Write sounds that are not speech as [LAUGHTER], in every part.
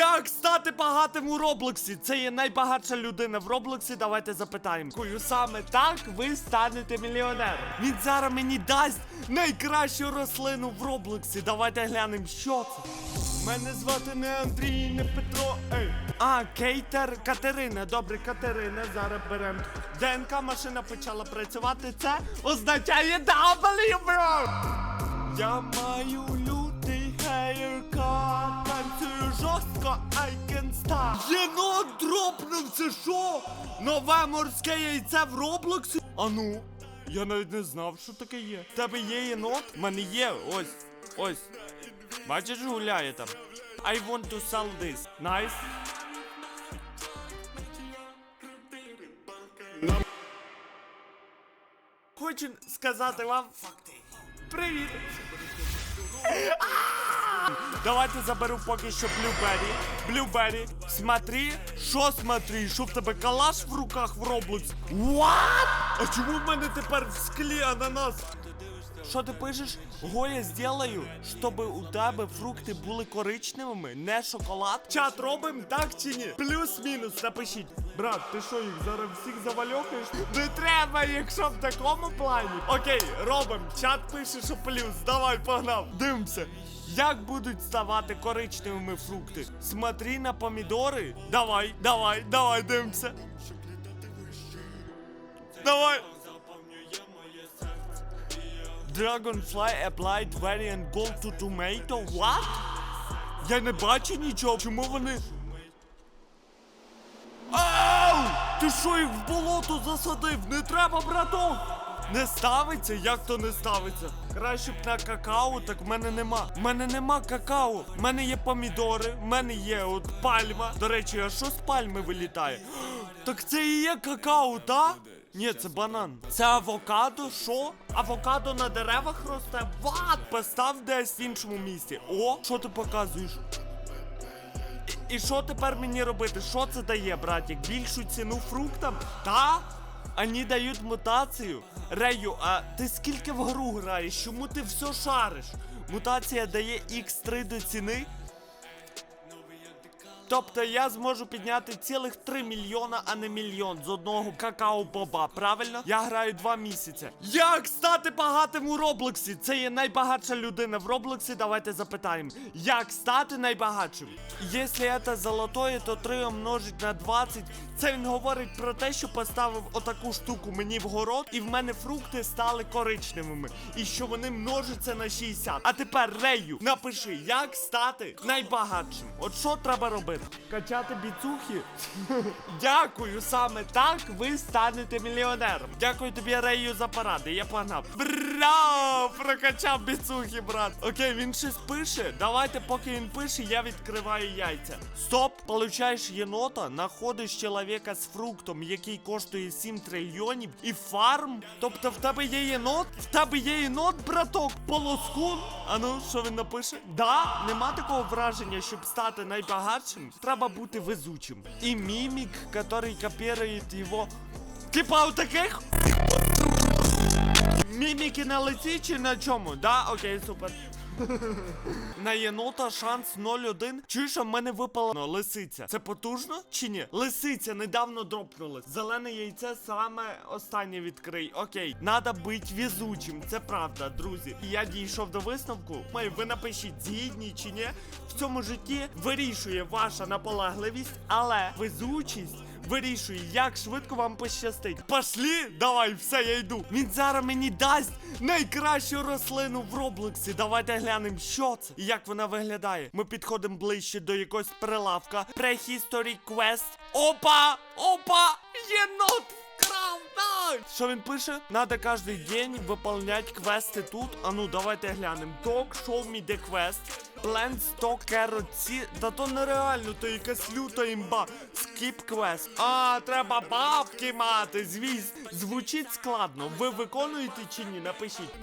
Як стати багатим у Роблоксі? Це є найбагатша людина в Роблоксі. Давайте запитаємо. Кою саме так ви станете мільйонером. Він зараз мені дасть найкращу рослину в Роблоксі. Давайте глянемо, що це. Мене звати не Андрій, не Петро. Ей. А, Кейтер Катерина. Добре, Катерина. Зараз беремо. ДНК машина почала працювати. Це означає W, бро! Я маю лютий хейркат, жорстко, stop. Єнот дропнув, це що? Нове морське яйце в Роблоксі? А ну, я навіть не знав, що таке є. В тебе є єнот? В мене є, ось, ось. Бачиш, гуляє там. I want to sell this. Nice. Хочу сказати вам Привіт! [LAUGHS] Давайте заберу поки що Блюбері. Блюбері, смотри, що смотри, що в тебе калаш в руках в Роблокс? What? А чому в мене тепер в склі ананас? Що ти пишеш? Гоя сделаю, щоб у тебе фрукти були коричневими, не шоколад. Чат робим, так чи ні? Плюс-мінус, напишіть. Брат, ти що їх зараз всіх завальохаєш? Не треба, якщо в такому плані. Окей, робим. Чат пише, що плюс. Давай, погнав. Дивимося. Як будуть ставати коричневими фрукти? Смотри на помідори. Давай, давай, давай, дивимося. Давай. Dragonfly applied variant gold to tomato. What? Я не бачу нічого. Чому вони. Ау! Ти що їх в болото засадив? Не треба, браток! Не ставиться? Як то не ставиться? Краще б на какао, так в мене нема. В мене нема какао. В мене є помідори, в мене є от пальма. До речі, а що з пальми вилітає? [GASPS] Так це і є какао, та? Ні, це банан. Це авокадо, що? Авокадо на деревах росте? Ват! Постав десь в іншому місці. О, що ти показуєш? І що тепер мені робити? Що це дає, братик? Більшу ціну фруктам? Та? Вони дають мутацію. Рею, а ти скільки в гру граєш? Чому ти все шариш? Мутація дає X3 до ціни. Тобто я зможу підняти цілих 3 мільйона, а не мільйон з одного какао-боба, правильно? Я граю 2 місяці. Як стати багатим у Роблоксі? Це є найбагатша людина в Роблоксі. Давайте запитаємо. Як стати найбагатшим? Якщо це золотое, то 3 умножить на 20. Це він говорить про те, що поставив отаку штуку мені в город, і в мене фрукти стали коричневими. І що вони множаться на 60. А тепер Рею, напиши, як стати найбагатшим. От що треба робити? Качати біцухи? Дякую, саме так ви станете мільйонером. Дякую тобі, Рею, за поради. Я погнав. Браво! Прокачав біцухи, брат. Окей, він щось пише. Давайте, поки він пише, я відкриваю яйця. Стоп, получаєш єнота, находиш чоловіка з фруктом, який коштує 7 трильйонів, і фарм. Тобто в тебе є єнот? В тебе є єнот, браток, полоскун. А ну, що він напише? Да, нема такого враження, щоб стати найбагатшим, треба бути везучим. І мімік, який копірує його. Типа у таких Міміки на лиці чи на чому? Да, окей, супер. [LAUGHS] На єнота шанс 0,1. Чуєш, а в мене випала лисиця. Це потужно чи ні? Лисиця недавно дропнулась. Зелене яйце саме останнє відкрий. Окей, надо бути везучим. Це правда, друзі. І я дійшов до висновку. Май, ви напишіть, згідні чи ні. В цьому житті вирішує ваша наполегливість, але везучість вирішує, як швидко вам пощастить. Пошли, давай, все, я йду. Він зараз мені дасть найкращу рослину в Роблоксі. Давайте глянемо, що це і як вона виглядає. Ми підходимо ближче до якогось прилавка. Prehistory Quest. Опа! Опа! Єнот! Що він пише? Надо кожен день выполнять квести тут. А ну, давайте глянемо. Talk, show me the quest. Stock carrot seed. Та то нереально, то якась люта імба. Скіп квест. А, треба бабки мати, звісно. Звучить складно. Ви виконуєте чи ні? Напишіть.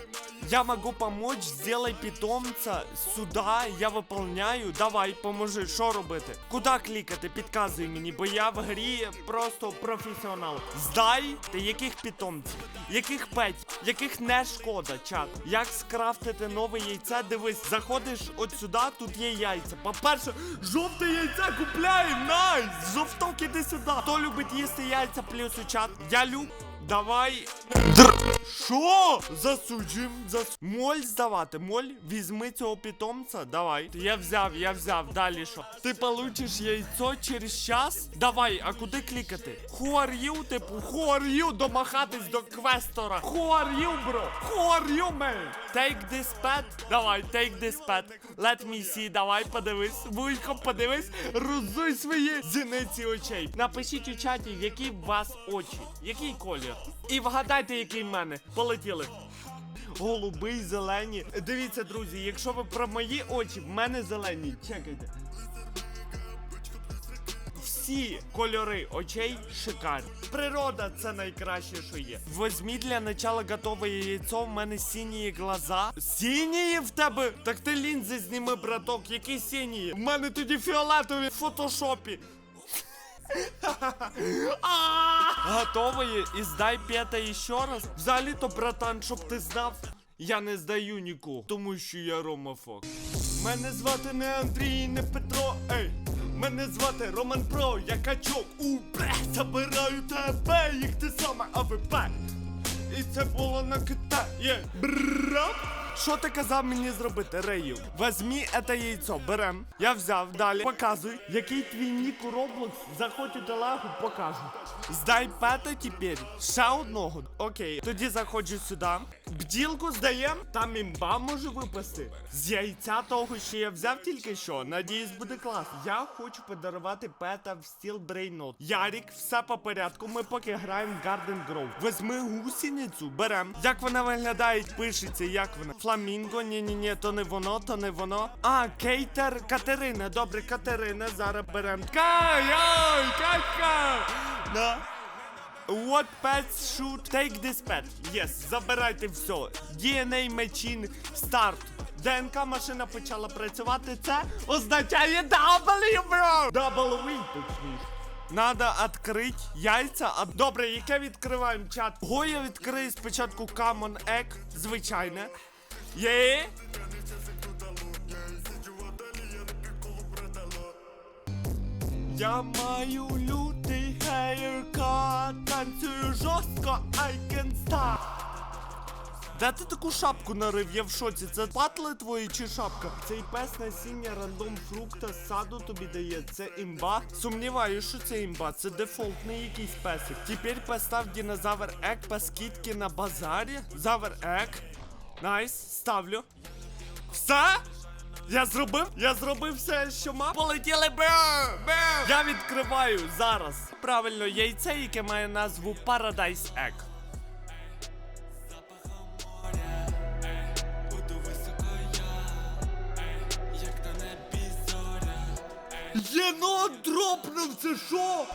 Я могу помочь, сделай питомца сюда, я выполняю. Давай, поможи, що робити? Куди клікати? Підказуй мені, бо я в грі просто професіонал. Здай ти яких питомців, яких петь, яких не шкода, чат. Як скрафтити нове яйце? Дивись, заходиш от сюди, тут є яйця. По-перше, жовте яйце купляємо, найс! Жовток іди сюди. Хто любить їсти яйця плюс у чат? Я люб. Давай. Др... Що? Засуджуємо. Зас... Моль здавати. Моль, візьми цього питомця. Давай. Я взяв, я взяв. Далі що? Ти получиш яйцо через час? Давай, а куди клікати? Who are you, типу, who are you? Домахатись до квестора. Who are you, bro? Who are you, man? Take this pet. Давай, take this pet. Let me see, давай, подивись. Вуйко, подивись. Розуй свої зіниці очей. Напишіть у чаті, які в вас очі, який колір. І вгадайте, який в мене. Полетіли. Голубий, зелені. Дивіться, друзі, якщо ви про мої очі, в мене зелені. Чекайте. Всі кольори очей шикарні. Природа це найкраще, що є. Возьмі для начала готове яйцо, в мене сині глаза. Сині в тебе? Так ти лінзи зніми, браток, які сині? В мене тоді фіолетові в фотошопі. [LAUGHS] А! Готовий і здай п'яте ще раз. Взагалі-то, братан, щоб ти знав. Я не здаю нікого, тому що я ромафок. Мене звати не Андрій, не Петро, ей. Мене звати Роман Про, я качок. У бре, забираю тебе, як ти саме АВП. І це було на Китаї. Бра. Що ти казав мені зробити, Реїв? Возьмі це яйцо, берем. Я взяв, далі. Показуй, який твій нік у Roblox. Заходь у телегу, покажу. Здай пета тепер. Ще одного. Окей. Тоді заходжу сюди. Бділку здаєм, там імба може випасти. З яйця того, що я взяв тільки що. Надіюсь, буде клас. Я хочу подарувати пета в стіл Брейнот. Ярік, все по порядку. Ми поки граємо в Garden Grove. Возьми гусеницю, берем. Як вона виглядає, пишеться, як вона. Фламінго, ні-ні-ні, то не воно, то не воно. А, Кейтер Катерина. Добре, Катерина, зараз берем. Кай, ай, качка! Да. What pets should take this pet? Yes, забирайте все. DNA machine start. ДНК машина почала працювати. Це означає W, bro! W, точніше. Надо відкрити яйця. А добре, яке відкриваємо чат? Го я відкрию спочатку Common Egg, звичайне. Є. Я маю лютий хейркат, танцюю жорстко, I can stop. Де ти таку шапку нарив? Я в шоці. Це патли твої чи шапка? Цей пес насіння рандом фрукта з саду тобі дає. Це імба. Сумніваюся, що це імба. Це дефолтний якийсь песик. Тепер постав динозавр ек по скидці на базарі. Завер ек. Найс, ставлю. Все? Я зробив? Я зробив все, що мав. Полетіли бе! Бе! Я відкриваю зараз. Правильно, яйце, яке має назву Paradise Egg. Єнот дропнув, це що?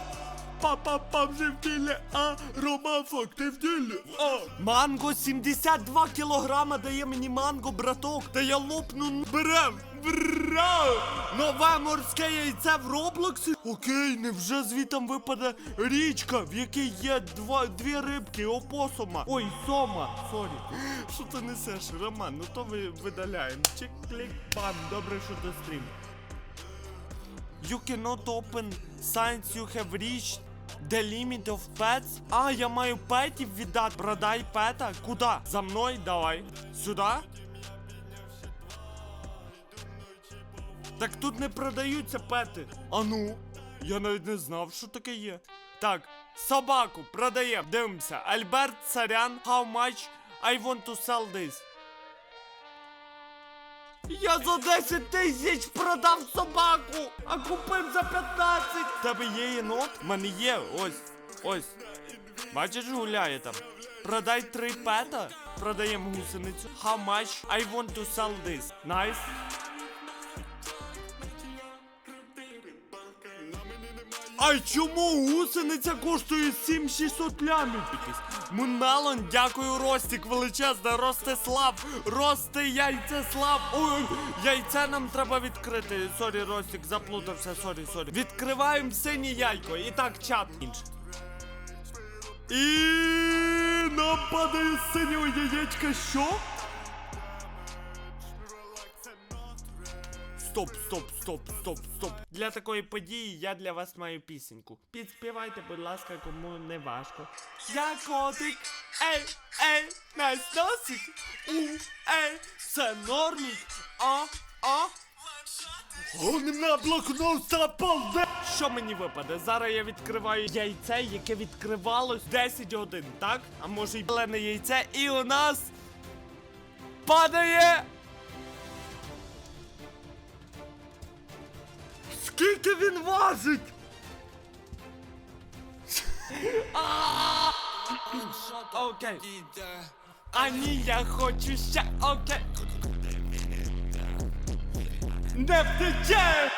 Папа вже в ділі, а Ромафок, ти в ділі? А. Манго 72 кілограма дає мені манго, браток. Та я лопну берем. Бра! Нове морське яйце в Роблоксі? Окей, невже звітом випаде річка, в якій є два, дві рибки, опосума. Ой, сома. Сорі. Що ти несеш, Роман? Ну то ви видаляємо. Чик-клік, бам, добре, що ти стрім. You cannot open signs you have reached the limit of pets. А, я маю петів віддати. Продай пета. Куда? За мною давай. Сюди? Так тут не продаються пети. А ну, я навіть не знав, що таке є. Так, собаку продаємо. Дивимося. Альберт Царян, how much I want to sell this? Я за 10 тисяч продав собаку, а купив за 15. Тебе є єнот? Мене є, ось, ось. Бачиш, гуляє там. Продай три пета, продаємо гусеницю. How much I want to sell this? Nice. А чому гусениця коштує 7600 лямів? Муналон, дякую, Ростік, величезне, Ростислав, Рости яйцеслав. Ой, яйце нам треба відкрити. Сорі, Ростік, заплутався, сорі, сорі. Відкриваємо синє яйко. І так, чат. І нам падає з синього яєчка що? Стоп, стоп, стоп, стоп, стоп. Для такої події я для вас маю пісеньку. Підспівайте, будь ласка, кому не важко. Я котик, ей, ей, нас носить. У, ей, це нормік. А, а. Он на блокнот запалде. Що мені випаде? Зараз я відкриваю яйце, яке відкривалось 10 годин, так? А може й плене яйце, і у нас падає. Скільки він важить? Окей. Ані, ні, я хочу ще, окей. Не втече!